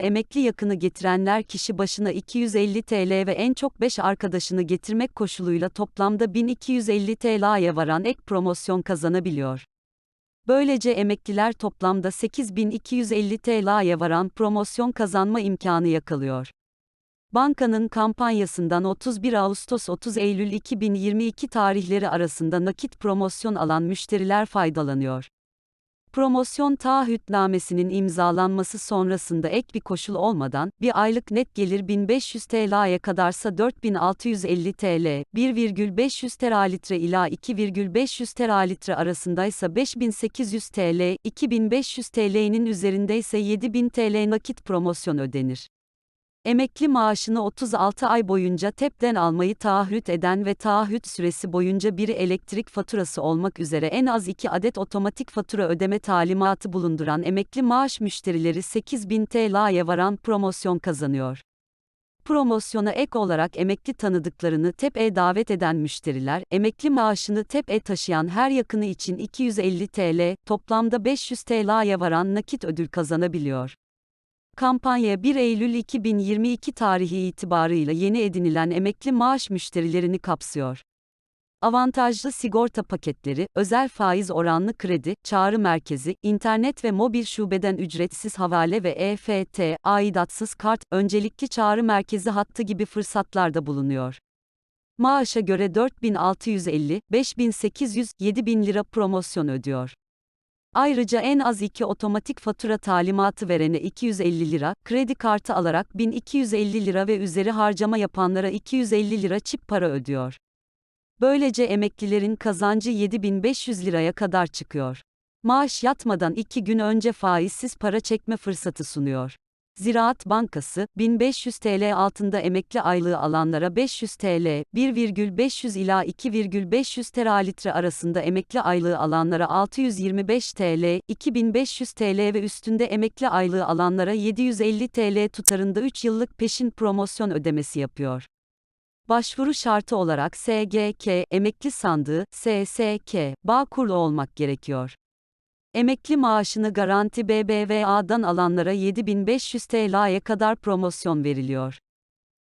emekli yakını getirenler kişi başına 250 TL ve en çok 5 arkadaşını getirmek koşuluyla toplamda 1250 TL'ye varan ek promosyon kazanabiliyor. Böylece emekliler toplamda 8250 TL'ye varan promosyon kazanma imkanı yakalıyor. Bankanın kampanyasından 31 Ağustos 30 Eylül 2022 tarihleri arasında nakit promosyon alan müşteriler faydalanıyor. Promosyon taahhütnamesinin imzalanması sonrasında ek bir koşul olmadan, bir aylık net gelir 1500 TL'ye kadarsa 4650 TL, 1,500 teralitre ila 2,500 teralitre arasındaysa 5800 TL, 2500 TL'nin üzerindeyse 7000 TL nakit promosyon ödenir. Emekli maaşını 36 ay boyunca TEP'ten almayı taahhüt eden ve taahhüt süresi boyunca biri elektrik faturası olmak üzere en az 2 adet otomatik fatura ödeme talimatı bulunduran emekli maaş müşterileri 8000 TL'ye varan promosyon kazanıyor. Promosyona ek olarak emekli tanıdıklarını TEP'e davet eden müşteriler, emekli maaşını TEP'e taşıyan her yakını için 250 TL, toplamda 500 TL'ye varan nakit ödül kazanabiliyor. Kampanya 1 Eylül 2022 tarihi itibarıyla yeni edinilen emekli maaş müşterilerini kapsıyor. Avantajlı sigorta paketleri, özel faiz oranlı kredi, çağrı merkezi, internet ve mobil şubeden ücretsiz havale ve EFT, aidatsız kart, öncelikli çağrı merkezi hattı gibi fırsatlar da bulunuyor. Maaşa göre 4650, 5800, 7000 lira promosyon ödüyor. Ayrıca en az iki otomatik fatura talimatı verene 250 lira, kredi kartı alarak 1250 lira ve üzeri harcama yapanlara 250 lira çip para ödüyor. Böylece emeklilerin kazancı 7500 liraya kadar çıkıyor. Maaş yatmadan 2 gün önce faizsiz para çekme fırsatı sunuyor. Ziraat Bankası, 1500 TL altında emekli aylığı alanlara 500 TL, 1,500 ila 2,500 teralitre arasında emekli aylığı alanlara 625 TL, 2500 TL ve üstünde emekli aylığı alanlara 750 TL tutarında 3 yıllık peşin promosyon ödemesi yapıyor. Başvuru şartı olarak SGK, emekli sandığı, SSK, Bağkurlu olmak gerekiyor. Emekli maaşını Garanti BBVA'dan alanlara 7500 TL'ye kadar promosyon veriliyor.